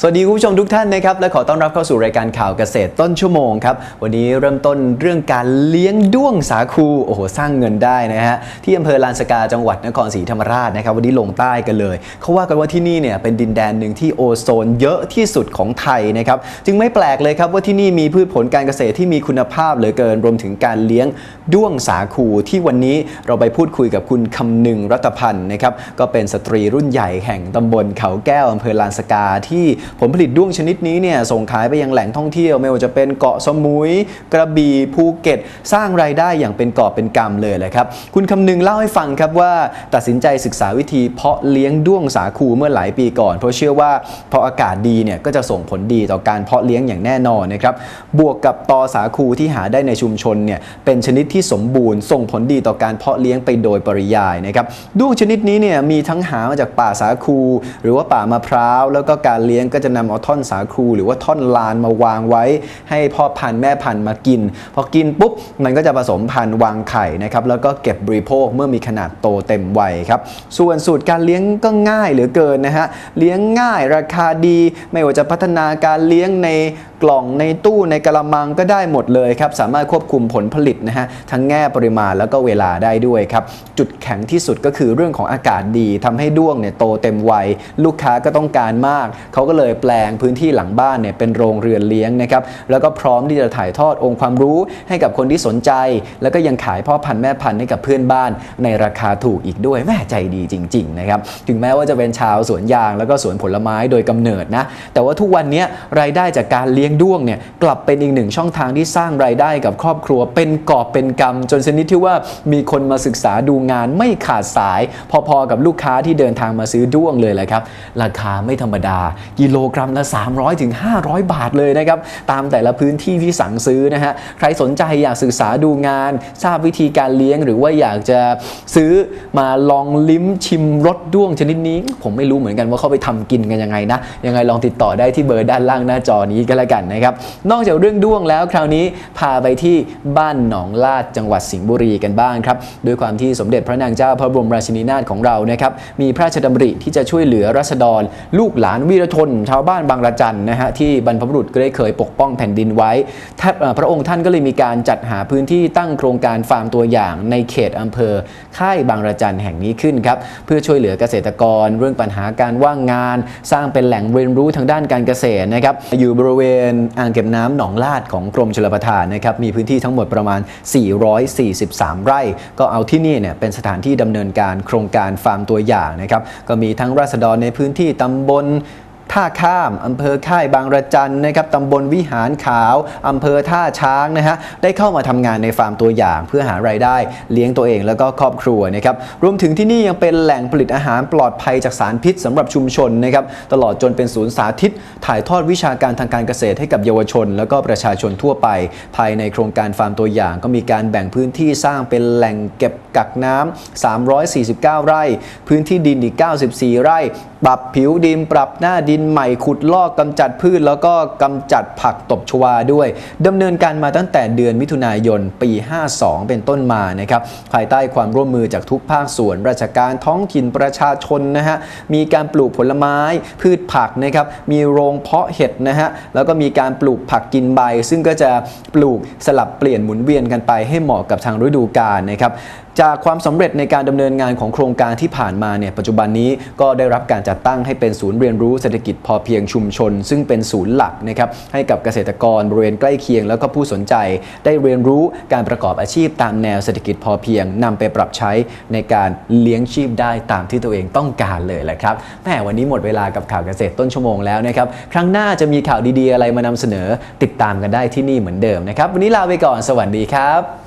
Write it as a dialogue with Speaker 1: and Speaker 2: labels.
Speaker 1: สวัสดีคุณผู้ชมทุกท่านนะครับและขอต้อนรับเข้าสู่รายการข่าวเกษตรต้นชั่วโมงครับวันนี้เริ่มต้นเรื่องการเลี้ยงด้วงสาคูโอ้โหสร้างเงินได้นะฮะที่อำเภอลานสกาจังหวัดนครศรีธรรมราชนะครับวันนี้ลงใต้กันเลยเขาว่ากันว่าที่นี่เนี่ยเป็นดินแดนหนึ่งที่โอโซนเยอะที่สุดของไทยนะครับจึงไม่แปลกเลยครับว่าที่นี่มีพืชผลการเกษตรที่มีคุณภาพเหลือเกินรวมถึงการเลี้ยงด้วงสาคูที่วันนี้เราไปพูดคุยกับคุณคำหนึ่งรัตพันธ์นะครับก็เป็นสตรีรุ่นใหญ่แห่งตำบลเขาแก้วอำเภอลานสกาที่ผลผลิตด้วงชนิดนี้เนี่ยส่งขายไปยังแหล่งท่องเที่ยว ไม่ว่าจะเป็นเกาะสมุย กระบี่ภูเก็ต สร้างรายได้อย่างเป็นกอบเป็นกำเลยแหละครับ คุณคำนึงเล่าให้ฟังครับว่าตัดสินใจศึกษาวิธีเพาะเลี้ยงด้วงสาคูเมื่อหลายปีก่อน เพราะเชื่อว่าพออากาศดีเนี่ยก็จะส่งผลดีต่อการเพาะเลี้ยงอย่างแน่นอนนะครับบวกกับตอสาคูที่หาได้ในชุมชนเนี่ยเป็นชนิดที่สมบูรณ์ส่งผลดีต่อการเพาะเลี้ยงไปโดยปริยายนะครับด้วงชนิดนี้เนี่ยมีทั้งหามาจากป่าสาคู หรือว่าป่ามะพร้าวแล้วก็การเลี้ยงก็จะนำเอาท่อนสาคูหรือว่าท่อนลานมาวางไว้ ให้พ่อพันธุ์แม่พันธุ์มากิน พอกินปุ๊บมันก็จะผสมพันธุ์วางไข่นะครับแล้วก็เก็บบริโภคเมื่อมีขนาดโตเต็มวัยครับส่วนสูตรการเลี้ยงก็ง่ายเหลือเกินนะฮะเลี้ยงง่ายราคาดี ไม่ว่าจะพัฒนาการเลี้ยงใน กล่องในตู้ในกระมังก็ได้หมดเลยครับ สามารถควบคุมผลผลิตนะฮะทั้งแง่ปริมาณแล้วก็เวลาได้ด้วยครับ จุดแข็งที่สุดก็คือเรื่องของอากาศดีทำให้ด้วงเนี่ยโตเต็มวัย ลูกค้าก็ต้องการมาก เขาก็เลยแปลงพื้นที่หลังบ้านเนี่ยเป็นโรงเรือนเลี้ยงนะครับแล้วก็พร้อมที่จะถ่ายทอดองค์ความรู้ให้กับคนที่สนใจ แล้วก็ยังขายพ่อพันธุ์แม่พันธุ์ให้กับเพื่อนบ้าน ในราคาถูกอีกด้วยแม่ใจดีจริงๆนะครับถึงแม้ว่าจะเป็นชาวสวนยางแล้วก็สวนผลไม้โดยกำเนิดนะแต่ว่าทุกวันนี้รายได้จากการเลี้ยงด้วงเนี่ยกลับเป็นอีกหนึ่งช่องทางที่สร้างรายได้กับครอบครัว เป็นกอบเป็นกำจนชนิดที่ว่ามีคนมาศึกษาดูงานไม่ขาดสาย พอๆกับลูกค้าที่เดินทางมาซื้อด้วงเลยแหละครับ ราคาไม่ธรรมดา กิโลกรัมละ300ถึง500 บาทเลยนะครับตามแต่ละพื้นที่ที่สั่งซื้อนะฮะใครสนใจอยากศึกษาดูงาน ทราบวิธีการเลี้ยงหรือว่าอยากจะซื้อมาลองลิ้มชิมรสด้วงชนิดนี้ ผมไม่รู้เหมือนกันว่าเขาไปทำกินกันยังไงนะยังไงลองติดต่อได้ที่เบอร์ด้านล่างหน้าจอนี้ก็แล้วกันนะครับ นอกจากเรื่องด้วงแล้วคราวนี้พาไปที่บ้านหนองลาดจังหวัดสิงห์บุรีกันบ้างครับด้วยความที่สมเด็จพระนางเจ้าพระบรมราชินีนาถของเรานะครับมีพระราชดำริที่จะช่วยเหลือรัษฎร ลูกหลานวีรชน ชาวบ้านบางระจันนะฮะที่บรรพบุรุษก็ได้เคยปกป้องแผ่นดินไว้ พระองค์ท่านก็เลยมีการจัดหาพื้นที่ตั้งโครงการฟาร์มตัวอย่างในเขตอำเภอ ค่ายบางระจันแห่งนี้ขึ้นครับเพื่อช่วยเหลือเกษตรกร เรื่องปัญหาการว่างงาน สร้างเป็นแหล่งเรียนรู้ทางด้านการเกษตรนะครับอยู่บริเวณอ่างเก็บน้ำหนองลาดของกรมชลประทานนะครับมีพื้นที่ทั้งหมดประมาณ 443 ไร่ ก็เอาที่นี่เนี่ยเป็นสถานที่ดำเนินการโครงการฟาร์มตัวอย่างนะครับก็มีทั้งราษฎรในพื้นที่ตำบล ท่าข้ามอำเภอค่ายบางระจันนะครับตำบลวิหารขาวอำเภอท่าช้างนะฮะได้เข้ามาทำงานในฟาร์มตัวอย่าง เพื่อหารายได้เลี้ยงตัวเองแล้วก็ครอบครัวนะครับรวมถึงที่นี่ยังเป็นแหล่งผลิตอาหารปลอดภัยจากสารพิษสำหรับชุมชนนะครับตลอดจนเป็นศูนย์สาธิต ถ่ายทอดวิชาการทางการเกษตรให้กับเยาวชน แล้วก็ประชาชนทั่วไป ภายในโครงการฟาร์มตัวอย่าง ก็มีการแบ่งพื้นที่สร้างเป็นแหล่งเก็บ กักน้ำ349 ไร่ พื้นที่ดินอีก 94 ไร่ ปรับผิวดิน ปรับหน้าดินใหม่ขุดลอกกำจัดพืช แล้วก็กำจัดผักตบชวาด้วยดำเนินการมาตั้งแต่เดือนมิถุนายนปี 52 เป็นต้นมานะครับภายใต้ความร่วมมือจากทุกภาคส่วน ราชการท้องถิ่นประชาชนนะฮะมีการปลูกผลไม้พืชผักนะครับมีโรงเพาะเห็ดนะฮะแล้วก็มีการปลูกผักกินใบ ซึ่งก็จะปลูกสลับเปลี่ยนหมุนเวียนกันไปให้เหมาะกับทางฤดูกาลนะครับจะากความสำเร็จในการดำเนินงานของโครงการที่ผ่านมาเนี่ยปัจจุบันนี้ก็ได้รับการจัดตั้งให้เป็นศูนย์เรียนรู้เศรษฐกิจพอเพียงชุมชน ซึ่งเป็นศูนย์หลักนะครับให้กับเกษตรกรบริเวณใกล้เคียง แล้วก็ผู้สนใจ ได้เรียนรู้การประกอบอาชีพตามแนวเศรษฐกิจพอเพียงนำไปปรับใช้ในการเลี้ยงชีพได้ตามที่ตัวเองต้องการเลยแหละครับแหมวันนี้หมดเวลากับข่าวเกษตรต้นชั่วโมงแล้วนะครับครั้งหน้าจะมีข่าวดีๆอะไรมานำเสนอติดตามกันได้ที่นี่เหมือนเดิมนะครับวันนี้ลาไปก่อนสวัสดีครับ